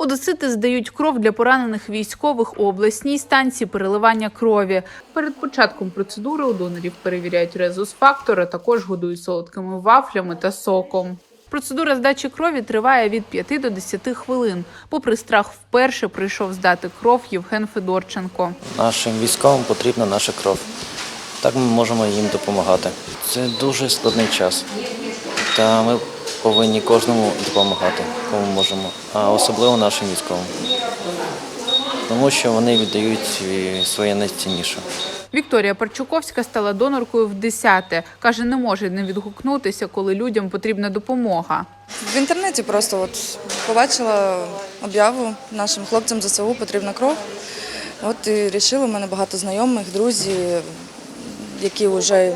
Одесити здають кров для поранених військових у обласній станції переливання крові. Перед початком процедури у донорів перевіряють резус-фактор, також годують солодкими вафлями та соком. Процедура здачі крові триває від 5 до 10 хвилин. Попри страх, вперше прийшов здати кров Євген Федорченко. Нашим військовим потрібна наша кров. Так ми можемо їм допомагати. Це дуже складний час. Та ми повинні кожному допомагати, кому можемо, а особливо нашим військовим. Тому що вони віддають своє найцінніше. Вікторія Парчуковська стала доноркою в 10-те. Каже, не може не відгукнутися, коли людям потрібна допомога. В інтернеті просто от побачила об'яву нашим хлопцям ЗСУ потрібна кров. От і вирішила, у мене багато знайомих, друзі, які вже,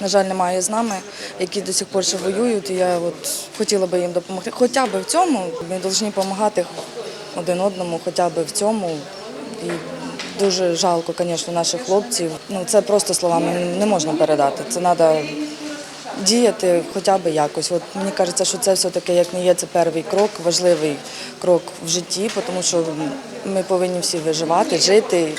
на жаль, немає з нами, які до сих пор ще воюють. І я от хотіла би їм допомогти. Хоча б в цьому ми повинні допомагати один одному, хоча б в цьому. І дуже жалко, звісно, наших хлопців. Ну це просто словами не можна передати. Це треба діяти хоча б якось. От мені кажеться, що це все-таки як не є це перший крок, важливий крок в житті, тому що ми повинні всі виживати, жити.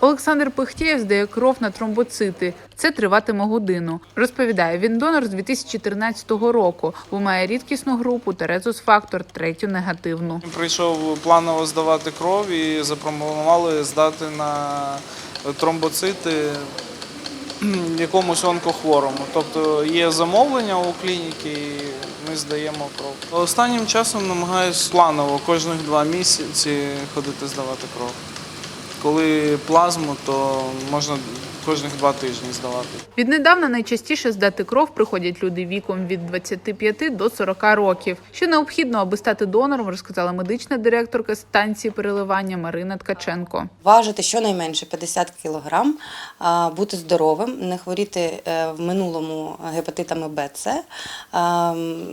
Олександр Пихтєєв здає кров на тромбоцити. Це триватиме годину. Розповідає, він донор з 2014 року, бо має рідкісну групу та резус-фактор, третю негативну. Прийшов планово здавати кров і запропонували здати на тромбоцити якомусь онкохворому. Тобто є замовлення у клініки, і ми здаємо кров. Останнім часом намагаюся планово кожних два місяці ходити здавати кров. Коли плазму, то можна кожних два тижні здавати. Віднедавна найчастіше здати кров приходять люди віком від 25 до 40 років. Що необхідно, аби стати донором, розказала медична директорка станції переливання Марина Ткаченко. Важити щонайменше 50 кг, а, бути здоровим, не хворіти е, в минулому гепатитами Б, С,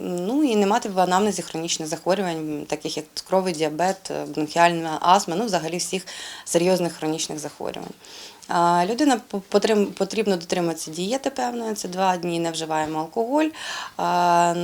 ну і не мати в анамнезі хронічних захворювань, таких як цукровий діабет, е, бронхіальна астма, ну взагалі всіх серйозних хронічних захворювань. Людина потрібно дотриматися дієти певної, це два дні не вживаємо алкоголь.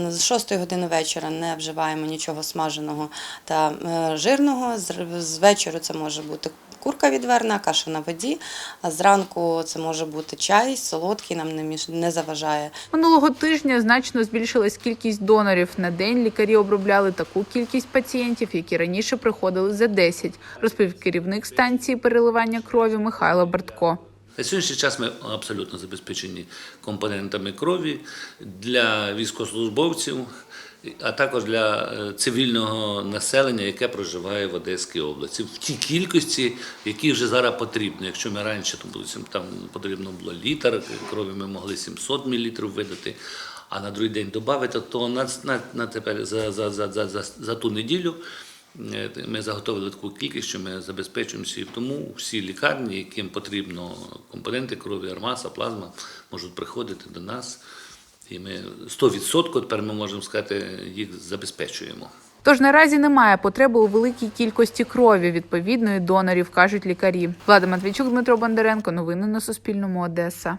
З 6 години вечора не вживаємо нічого смаженого та е, жирного. З вечора це може бути курка відверна, каша на воді. А зранку це може бути чай, солодкий, нам не міш- не заважає. Минулого тижня значно збільшилась кількість донорів. На день лікарі обробляли таку кількість пацієнтів, які раніше приходили за 10, розповів керівник станції переливання крові Михайло Бартко. На сьогоднішній час ми абсолютно забезпечені компонентами крові для військовослужбовців, а також для е, цивільного населення, яке проживає в Одеській області, в тій кількості, які вже зараз потрібно. Якщо ми раніше там, потрібно було літр крові, ми могли 700 мл видати. А на другий день додати, то на, на, на тепер за, за, за, за, за, за ту неділю Е, Ми заготовили таку кількість, що ми забезпечуємо всі. Тому всі лікарні, яким потрібно компоненти крові, армаса, плазма, можуть приходити до нас. І ми 100% тепер ми можемо сказати, їх забезпечуємо. Тож наразі немає потреби у великій кількості крові відповідної донорів, кажуть лікарі. Влада Матвійчук, Дмитро Бондаренко. Новини на Суспільному. Одеса.